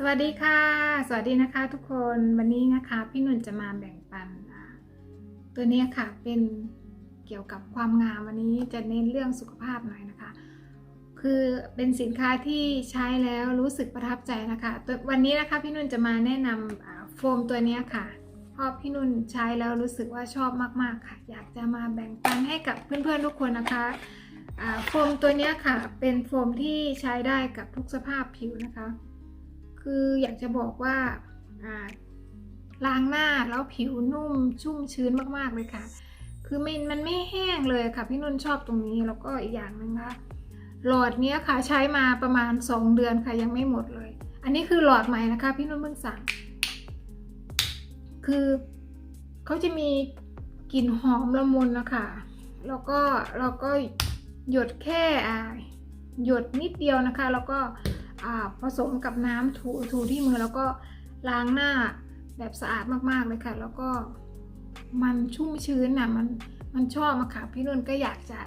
สวัสดีค่ะ สวัสดีนะคะทุกคนวันนี้นะคะพี่นุ่นจะมาแบ่งปัน ตัวนี้ค่ะเป็นเกี่ยวกับความงามวันนี้จะเน้นเรื่องสุขภาพหน่อยนะคะ คือเป็นสินค้าที่ใช้แล้วรู้สึกประทับใจนะคะตัววันนี้นะคะพี่นุ่นจะมาแนะนำอ่าโฟมตัวนี้ค่ะเพราะพี่นุ่นใช้แล้วรู้สึกว่าชอบมาก ๆค่ะ อยากจะมาแบ่งปันให้กับเพื่อนๆทุกคนนะคะโฟมตัวนี้ค่ะเป็นโฟมที่ใช้ได้กับทุกสภาพผิวนะคะ คืออยากจะบอกว่าล้างหน้าแล้วผิวนุ่มชุ่มชื้นมากๆเลยค่ะ คือมันมันไม่แห้งเลยค่ะ พี่นุ่นชอบตรงนี้แล้วก็อีกอย่างหนึ่งค่ะหลอดเนี้ยค่ะใช้มาประมาณ 2 เดือนค่ะยังไม่หมดเลย อันนี้คือหลอดใหม่นะคะ พี่นุ่นเพิ่งสั่ง คือเขาจะมีกลิ่นหอมละมุนนะคะแล้วก็เราก็หยดแค่หยดนิดเดียวนะคะ แล้วก็ ผสมกับน้ำถูถูที่มือแล้วก็ล้างหน้าแบบสะอาดมากๆเลยค่ะ แล้วก็มันชุ่มชื้นน่ะมันมันชอบอะค่ะ พี่นุ่นก็อยากจะ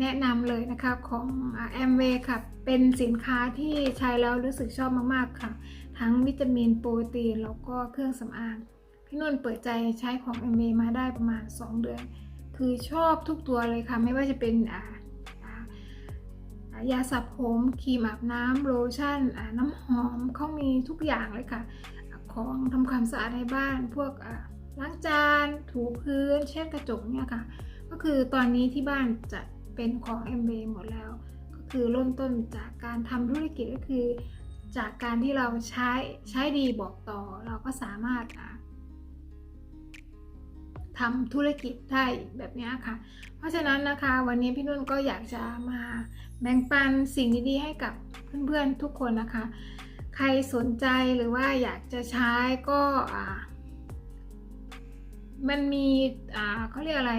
แนะนำเลยนะคะของแอมเวค่ะ เป็นสินค้าที่ใช้แล้วรู้สึกชอบมากๆค่ะ ทั้งวิตามินโปรตีน แล้วก็เครื่องสำอาง พี่นุ่นเปิดใจใช้ของแอมเวมาได้ประมาณ 2 เดือน คือชอบทุกตัวเลยค่ะ ไม่ว่าจะเป็นอ่า ยาสระผมครีมอาบน้ำโลชั่นน้ำหอมเขามีทุกอย่างเลยค่ะ ของทำความสะอาดในบ้าน พวกล้างจาน ถูพื้น เช็ดกระจกเนี่ยค่ะ ก็คือตอนนี้ที่บ้านจะเป็นของ m อ a หมดแล้ว ก็คือเริ่มต้นจากการทำธุรกิจก็คือ จากการที่เราใช้ใช้ดีบอกต่อเราก็สามารถ ทำธุรกิจได้แบบนี้ค่ะ เพราะฉะนั้นนะคะวันนี้พี่นุ่นก็อยากจะมาแบ่งปันสิ่งดีๆให้กับเพื่อนๆทุกคนนะคะ ใครสนใจหรือว่าอยากจะใช้ก็มันมีเขาเรียกอะไร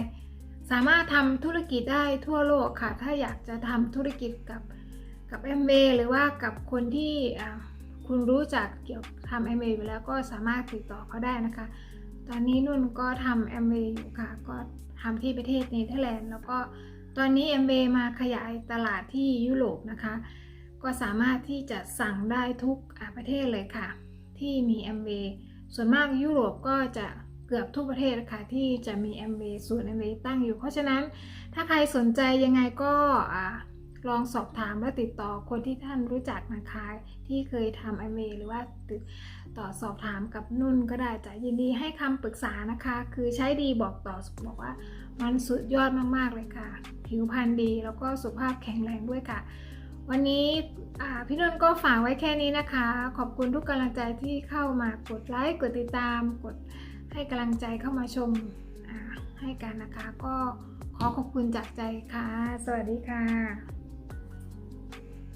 สามารถทำธุรกิจได้ทั่วโลกค่ะ ถ้าอยากจะทำธุรกิจกับกับแอมเบหรือว่ากับคนที่คุณรู้จักเกี่ยวทำแอมเบอยู่แล้วก็สามารถติดต่อเขาได้นะคะ ตอนนี้นุ่นก็ทำแอมเบอยู่ค่ะ ก็ทำที่ประเทศเนเธอร์แลนด์แล้วก็ตอนนี้แอมเบมาขยายตลาดที่ยุโรปนะคะ ก็สามารถที่จะสั่งได้ทุกประเทศเลยค่ะ ที่มีแอมเบส่วนมากยุโรปก็จะเกือบทุกประเทศค่ะที่จะมีแอมเบศูนย์แอมเบตั้งอยู่ เพราะฉะนั้นถ้าใครสนใจยังไงก็ ลองสอบถามและติดต่อคนที่ท่านรู้จักนะคะ ที่เคยทำแอเบหรือว่าติดต่อสอบถามกับนุ่นก็ได้จะยินดีให้คำปรึกษานะคะ คือใช้ดีบอกต่อบอกว่ามันสุดยอดมากๆเลยค่ะ ผิวพรรณดีแล้วก็สุขภาพแข็งแรงด้วยค่ะ วันนี้พี่นุ่นก็ฝากไว้แค่นี้นะคะ ขอบคุณทุกกำลังใจที่เข้ามากดไลค์กดติดตาม กดให้กำลังใจเข้ามาชมให้กันนะคะ ก็ขอขอบคุณจากใจค่ะ สวัสดีค่ะ